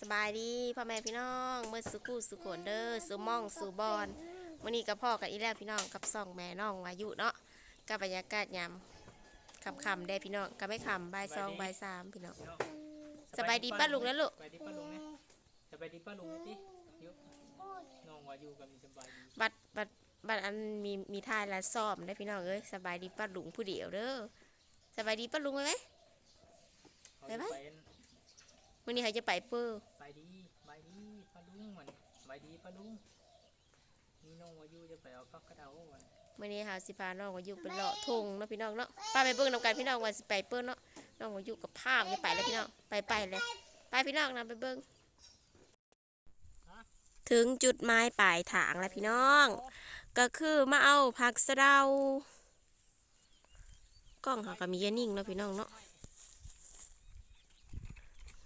สบายดีพ่อแม่พี่น้องเมื่อสุกูสุขนเด้อสุม่องสุบอนมื่อนี้กับพ่อกับอีแล้วพี่น้องกับสองแม่น้องวายุเนาะกับบรรยากาศยามคำคำๆได้พี่น้องก็ไม่คำบ่ายสองบ่ายสามพี่น้องสบายดีป้าลุงนะลูกสบายดีป้าลุงนะสบายดีป้าลุงนะติยุน้องว่าอยู่กับมีสบายดีบัดบัดบัดอันมีมีท่ายและซ้อมได้พี่น้องเอ้ยสบายดีป้าลุงผู้เดียวเด้อสบายดีป้าลุงไหมเขาไปจะไหม ไปมื่อนี้เขาจะไปเปื้อไปดีไปดีป้าลุงมันไปดีป้าลุงนี่น้องว่าอยู่จะไปเอาพักกระเดาวันมื่อนี้เขาสิพาน้องวายุไปเลาะทงเนาะพี่น้องเนาะป้าไปเบิ้งนำกันพี่น้องว่าสิไปเปื้อเนาะน้องวายุกับภาพจะไปแล้วพี่น้องไปไปเลยไปพี่น้องนะไปเบิ้งถึงจุดหมายปลายทางแล้วพี่น้อง ก็คือมาเอาผักสะเดากล้องเขาก็มีเยอะนิ่งเนาะพี่น้องเนาะ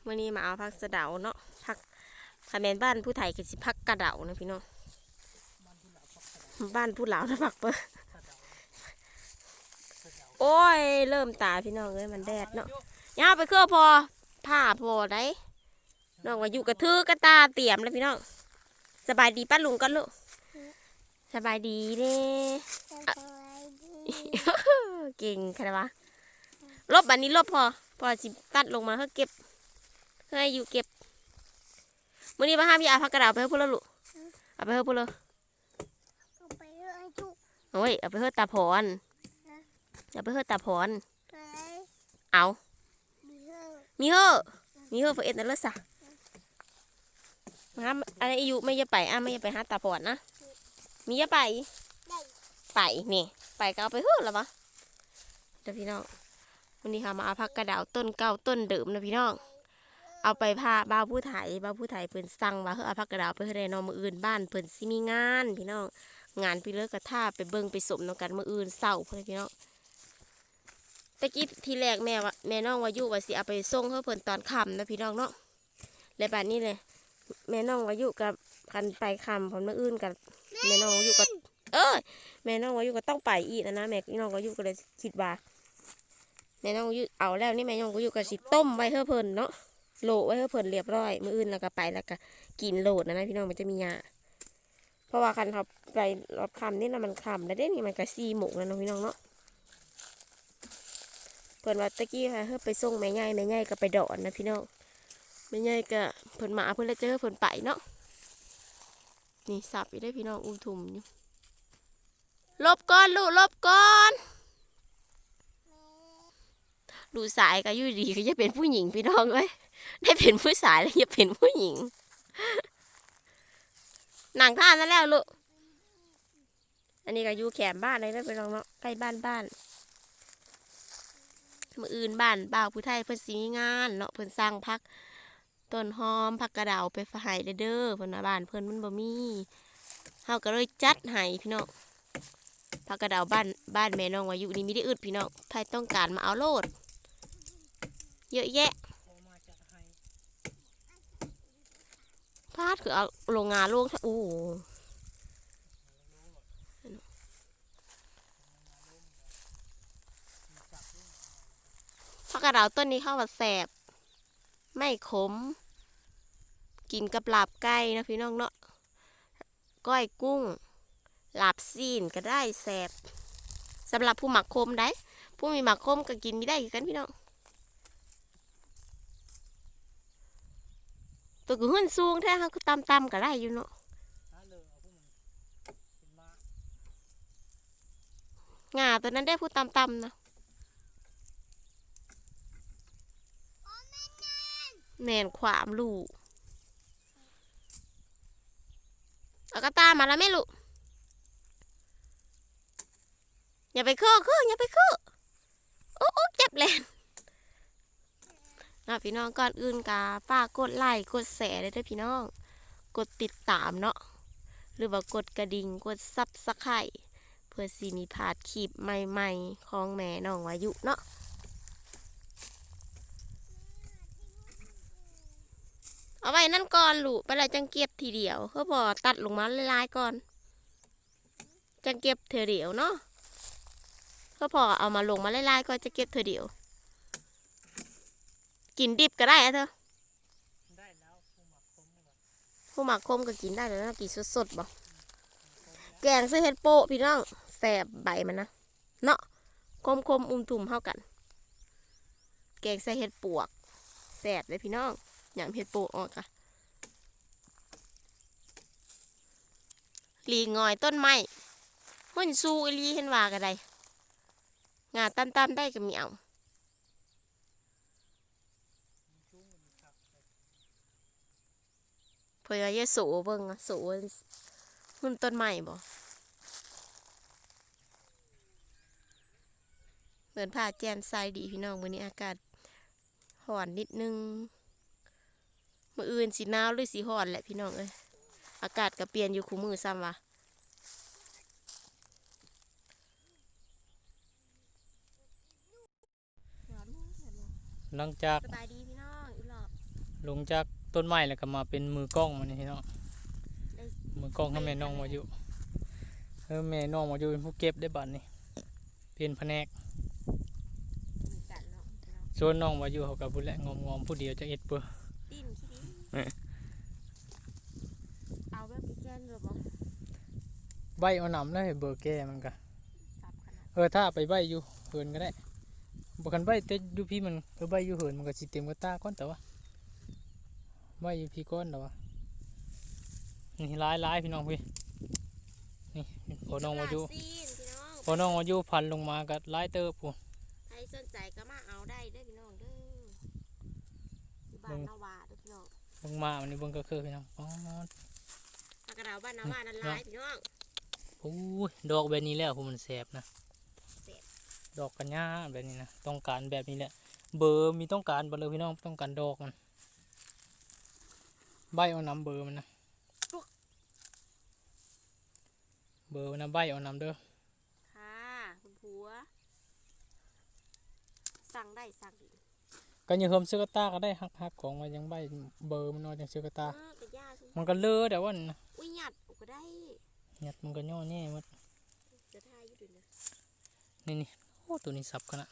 มื่อนี้มาเอาผักสะเดาเนาะผักคาแมนบ้านผู้ไทยก็สิผักกระเดานะพี่น้องบ้านผู้ลาวนะผักเปิ้โอ้ย เริ่มตาพี่น้องเอ้ยมันแดดเนาะย่าไปเครื่อพอผ้าพอได้น้องว่าอยู่กระทือกระตาเตรียมแล้วพี่น้องสบายดีป้าลุงกันลูกสบายดีเด้เก่งใครวะลบอันนี้ลบพอพอสิตัดลงมาเพื่อเก็บ ให้อยู่เก็บมื้อนี้มาห้ามพี่อาพักกระดาษไปให้พูดแล้วลูกเอาไปให้พูดเลยโอ้ยเอาไปให้ตาพรเอาไปให้ตาพรเอามีเหอะมีเหอะเฟอเอ็ดนั่นเลยสะมาอะไรอยู่ไม่จะไปอะไม่จะไปหาตาพรนะมีจะไปไปนี่ไปก็เอาไปเหอะแล้ววะเดี๋ยวพี่น้องวันนี้ค่ะมาเอาพักกระดาวต้นเก้าต้นเดิมนะพี่น้อง เอาไปพาบ้าผู้ไถบ้าผู้ไถเพิ่นสั่งว่าเฮ้อเอาพักกระดาวไปเฮ้อได้นอนมืออื่นบ้านเพิ่นสิมีงานพี่น้องงานพี่เลิกกระท่าไปเบิ่งไปสมนำกันมืออื่นเศร้าเพื่อนพี่น้องตะกี้ทีแรกแม่ว่าแม่น้องวายุว่าสิเอาไปส่งเฮ้อเพิ่นตอนค่ำนะพี่น้องเนาะและบัดนี้เลยแม่น้องวายุกับกันไปค่ำผลมืออื่นกับแม่น้องวายุกับเอ้ยแม่น้องวายุก็ต้องไปอีกนะนะแม่น้องวายุก็เลยคิดว่าแม่น้องวายุเอาแล้วนี่แม่น้องวายุก็สิต้มไว้เฮ้อเพิ่นเนาะ โหลไว้เฮ้อเพิ่นเรียบร้อย มืออื่นแล้วก็ไปแล้วก็กินโหลดนะนะพี่น้องมันจะมียาเพราะว่าคันเขาไปรถคำนี่นะมันคำแล้วเด้นี่มันก็ซีหมกแล้วนะพี่น้องเนาะเพิ่นว่าตะกี้ค่ะเฮ้ยไปส่งแม่ใหญ่แม่ใหญ่ก็ไปดอนนะพี่น้องแม่ใหญ่ก็เพิ่นมาเพิ่นแล้วเจอเพิ่นไปเนาะนี่สับอีได้พี่น้องอุ้มถุมอยู่ลบก่อนลูกลบก่อนดูสายก็ยู่ดีก็จะเป็นผู้หญิงพี่น้องเอ้ย ได้เป็นผู้ชายแล้วจะเป็นผู้หญิง หนังท่านั่นแล้วลูก อันนี้ก็อยู่แขมบ้านเลยนะไปลองเนาะใกล้บ้านบ้านมืออื่นบ้านบ่าวผู้ไทยเพิ่นสีงานเนาะเพิ่นสร้างพักต้นหอมผักกระดาวไปฝายเด้อเพิ่นว่าบ้านเพิ่นมันบ่มีเฮาก็เลยจัดให้พี่น้องผักกระดาวบ้านบ้านแม่น้องวายูนี่มีได้อึดพี่น้องใครต้องการมาเอาโลด เยอะแยะ พอมาจัดให้ พา ดคือเอาโรงงานลงโอ้โหผักกระเดาวต้นนี้เข้าว่าแสบ ไม่ขม กินกับลาบไก่นะพี่น้องเนาะก้อยกุ้งลาบซีนก็ได้แสบสำหรับผู้หมักคมได้ ผู้มีหมักคมก็กินไม่ได้คันพี่น้อง ตัวกูหื่นสูงแท้เขาก็ตำตำก็ได้อยู่เนาะหาเลยเอาพวกมันเป็นมางาตัวนั้นได้พูดตำตำนะแน่นขวามลูกเอากระตามาแล้วแม่ลูกอย่าไปเคอะเคอะอย่าไปเคอะโอ้โอ้เจ็บแลนนะพี่น้องก่อนอื่นกาป้ากกดไลค์กดแชร์ได้ด้วยพี่น้อง กดติดตามเนาะหรือว่ากดกระดิ่งกดซับสไครต์เพื่อสีมีพลาดคลิปใหม่ๆของแม่น้องวายุเนาะเอาไว้นั่นก่อนลูกไปเลยจังเก็บทีเดียวเพื่อพอตัดลงมาลายๆก่อน จังเก็บเธอเดียวเนาะเพื่อพอเอามาลงมาลายๆก็จะเก็บเธอเดียว กินดิบก็ได้อะเธอได้แล้วพวกมันผู้หมักคมก็กินได้เลยนะกินสดๆบ่แกงใส่เห็ดโปะพี่น้องแสบใบมันนะเนาะคมคมๆอุ้มตุ่มเท่ากัน แกงใส่เห็ดปวกแสบเลยพี่น้องยำเห็ดโปะออกค่ะหลีงอยต้นไม้หุ่นซูอีหลีเห็นว่ากันไดงาตั้มๆได้ก็มีเอา เพื่อจะสูเบิ่งอะสูหุ่นต้นใหม่บ่เหมือนผ้าแจมใสดีพี่น้องมื้อนี้อากาศร้อนนิดนึงมื้ออื่นสิหนาวหรือสิร้อนแหละพี่น้องเอ้ยอากาศก็เปลี่ยนอยู่คู่มือซ้ำว่ะหลังจากสบายดีพี่น้องอีหลอบลงจาก ต้นไม้แล้วก็มาเป็นมือกล้องมันนี่พี่น้องได้มือกล้องให้แม่น้องมาอยู่เออแม่น้องมาอยู่เป็นผู้เก็บได้บัดนี่เป็นแผนกมีกันเนาะพี่น้องส่วนน้องมาอยู่เขากับผู้แหละงอมงอมๆผู้เดียวจะเอ็ดเปื้อดิ้นขี้ดิเอ๊ะเอาแบบไปแกนเลยบ่ใบเอาหนำเลยเบอร์แก้มันก็สับขนาดเออถ้าไปใบอยู่เหินก็ได้บกันใบแต่อยู่พี่มันเออใบอยู่เหินมันก็สิเต็มกระตาก้อนแต่ว่า ใบอยู่พี่ก้อนแต่ว่านี่ร้ายร้ายพี่น้องพี่นี่พอน้องมาอยู่ลซีนพี่น้องพอน้องมาอยู่พันลงมาก็ร้ายเติบปูใครสนใจก็มาเอาได้เด้อพี่น้องเด้อที่บ้านนาวาเด้อพี่น้องลงมาวันนี้เบิ่งก็คือพี่น้องอ๋อปากกระดาวบ้านนาวานั่นหลายพี่น้องโอ้ยดอกแบบนี้แล้วผมมันแสบนะแสบดอกกัญญาแบบนี้นะต้องการแบบนี้แหละเบอร์มีต้องการเบอร์เลยพี่น้องต้องการดอกมัน ใบเอานำเบอร์มันนะเบอร์มันนะใบเอานำเด้อค่ะคุณผัว สั่งได้สั่งอีกกันยังเฮิมซื้อกระตาก็ได้หักหักของมายังใบเบอร์มันเนอนยังซื้อกระตา เออกระยาซุมันก็เลอะแต่ว่านั่นนะอุ้ยหยัดออกก็ได้หยัดมันก็ย่อแน่หมดจะทายอยู่ด้วยนะนี่นี่โอ้ตัวนี้สับกันนะ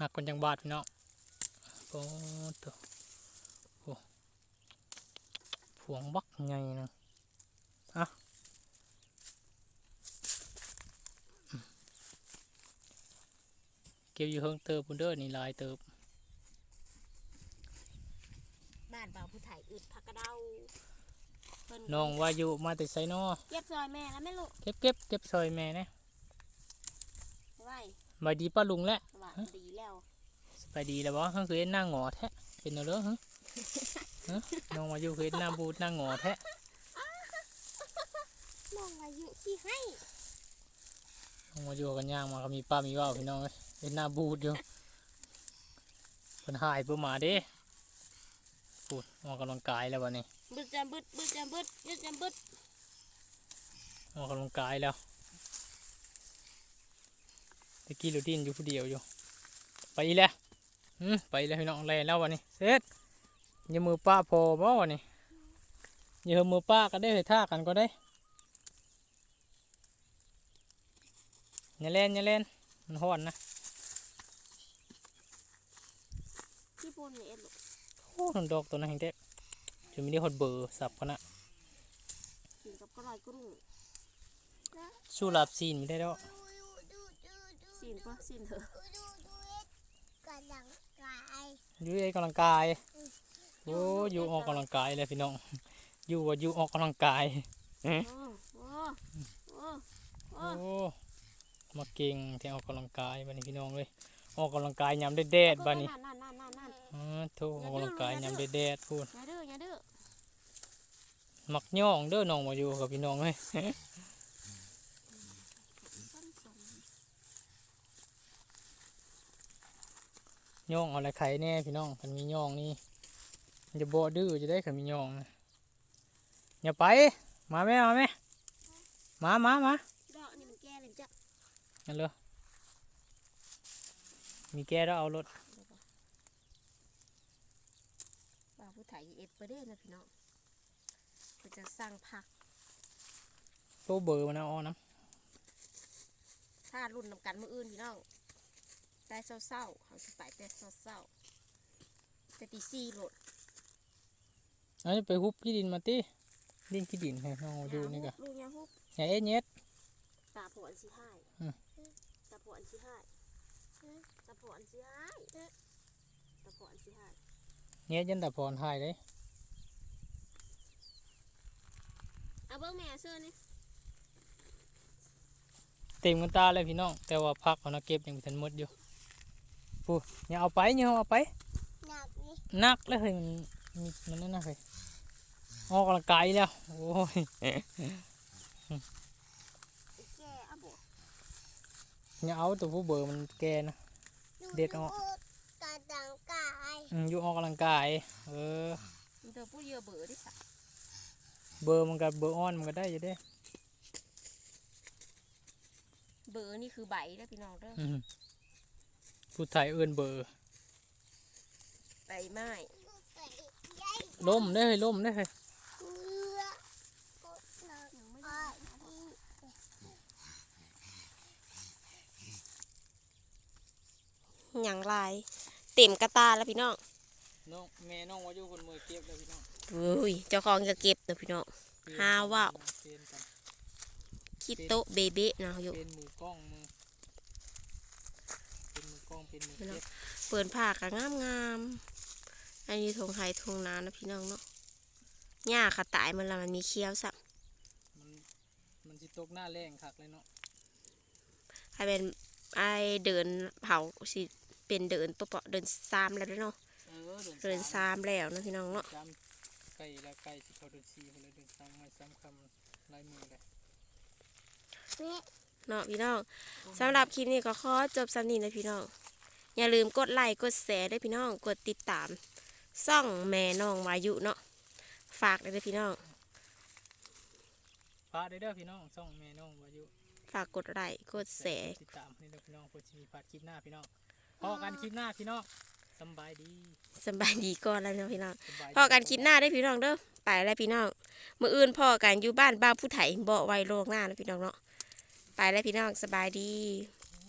หักกันจังบาดพี่น้องโอ้ตัวโอ้ ผวงบักใหญ่นะอะอืมเก็บอยู่เฮิงเติบพุ่นเด้อนี่หลายเติบ บ้านบ่าวผู้ไทยอึดผักกระเดาเพิ่นน้องว่าอยู่มาแต่ไซนอเก็บซอยแม่แล้วแม่ลูกเก็บเก็บเก็บซอยแม่นะไว้บายดีป้าลุงแหละว่าดีแล้วสบายดีแล้วบ่เฮาคือเห็นหน้าหงอแท้เป็นเอาเด้อฮะฮะ น้องมาอยู่คือเห็นหน้าบูดหน้าหงอแท้น้องอายุขี้ให้น้องมาอยู่กันย่างมาก็มีป้ามีว่าวพี่น้องเอ้ยเห็นหน้าบูดอยู่เพิ่นหายเพิ่นมาเด้พูดออกกำลังกายแล้ววันนี้บึดจำบึดบึดจำบึดบึดจำบึดออกกำลังกายแล้วตะกี้รูดินอยู่ผู้เดียวอยู่ ไปอีแล้วอืมไปแล้วพี่น้องแล่แล้ววันนี้เสร็จอ ย่ามือป้าพอบ่วันนี้อย่าเอามือป้าก็ได้เฮยท่ากันก็ได้อย่าเล่นอย่าเล่นมันฮ้อนนะที่ปูนเนี่ยเอ็ดลูกโอ้ทนดอกตัวนั้นแห่งเด็กจะมีได้ฮอดเบอร์สับกันนะกินกับกระไรกรุ่งสู้ลาบซีนไม่ได้ดอกสินปะสินเถอะกำลังกายอยู่ไอ้กำลังกาย โอ้อยู่ออกกำลังกายเลยพี่น้อง อยู่ว่าอยู่ออกกำลังกายโอ้โอ้โอ้โอ้โอ้มาเก่งที่ออกกำลังกายบัดนี้พี่น้องเลย ออกกำลังกายยามแดดๆบัดนี้นั่นนั่นนั่นนั่นนั่นอ๋อโธ่ออกกำลังกายยามแดดๆพูดอย่าดื้ออย่าดื้อมักย่องเด้อน้องมาอยู่กับพี่น้องเลยต้นสมย่องเอาอะไรไข่แน่พี่น้องคันมีย่องนี่ มันจะบ่ดื้อจะได้คันมีย่องนะอย่าไป มาแม่มาแม่มามามาดอกนี่มันแก่เลยจ้ะนั่นเลยมีแกแล้วเอารถบ่าวผู้ไทยเอ็ดไปเด้อนะพี่น้องเพื่อจะสั่งผักโตเบอร์มันเอาเอาน้ถ้ารุ่นนำกันมืออื่นพี่น้องได้เศร้าๆเขาสิไปแต่เศร้าๆแต่ตีสี่โหลด อันนี้ไปฮุบขี้ดินมาติดินขี้ดินให้น้องมาดูนี่ก็ลูกยังฮุบอย่าเอ็ดเน็ดตาผอนสิให้อืมตาผอนสิให้ตาผอนสิให้ตาผอนสิให้เน็ดยันแต่พรหายเลยเอาเบิ้งแม่เสื้อนี่เต็มกันตาเลยพี่น้อง แต่ว่าพักเขานะเก็บยังไม่ทันหมดอยู่ปูอย่าเอาไปอย่าเอาไปหนักนี่นักเลยเฮ้ยมันมีมันนั่นนะเฮ้ย ออกกำลังกายแล้ว โอ้ยแกเอาบ่อย่าเอาตัวผู้เบอร์มันแกนะ เด็ดออกกระดังกายอืมอยู่ออกกำลังกาย เออมันเธอพูดเยอะเบื่อดิสะเบอร์มันกับเบอร์ออนมันก็ได้อยู่เด้เบื่อนี่คือใบแล้วพี่น้องเด้ออืมผู้ไทยเอิ้นเบอร์ใบไม้ไปยัยล่มได้อเฮ้ยล่มได้อเฮ้ย เรือก็หนักอ้อย หยังลายเต็มกระตาแล้วพี่น้องน้องแม่น้องว่าอยู่คนมือเก็บแล้วพี่น้องเฮ้ยเจ้าของจะเก็บนะพี่น้องหาว่าวเป็นกันคิดโตะเบเบ้นะอยู่เป็นหมูกล้องมือเป็นหมูกล้องเป็นหมูพี่น้องเก็บเปิดผ้ากะงามงามๆอันนี้ทงไทยทงนานะพี่น้องเนาะหญ้าขาตายมันละมันมีเคี้ยวสักมันมันสิตกหน้าแรงคักเลยเนาะใครเป็นไอเดินเผาสิ เป็นเดินตัวเปาะเดินซ้ำแล้วเด้อเนาะเออเดินเดินสามซ้ำแล้วนะพี่น้องเนาะจำไก่ละไก่สิเขาเดินซีเขาเลยเดินซ้ำไม่ซ้ำคำลายมือเลยนี่เนาะพี่น้องสำหรับคลิปนี้ก็ขอจบสำนีนะพี่น้อง อย่าลืมกดไลค์กดแชร์ด้วยพี่น้องกดติดตามซ่องแม่น้องวายุเนาะฝากเลยเด้อพี่น้องพาได้เด้อพี่น้องส่องแม่น้องวายุฝากกดไลค์กดแชร์ติดตามให้เด้อพี่น้องเพื่อจะมีพาดคลิปหน้าพี่น้อง พอกันคลิปหน้าพี่น้องสำบายดีสบายดีก่อนแล้วเนาะพี่น้องสำบายดี พอกันคลิปหน้าได้อพี่น้องเด้อไปแล้วพี่น้องมืออื่นพอกันอยู่บ้านบ้านผู้ไถบ่ไวโลกหน้านะพี่น้องเนาะไปแล้วพี่น้องสบายดี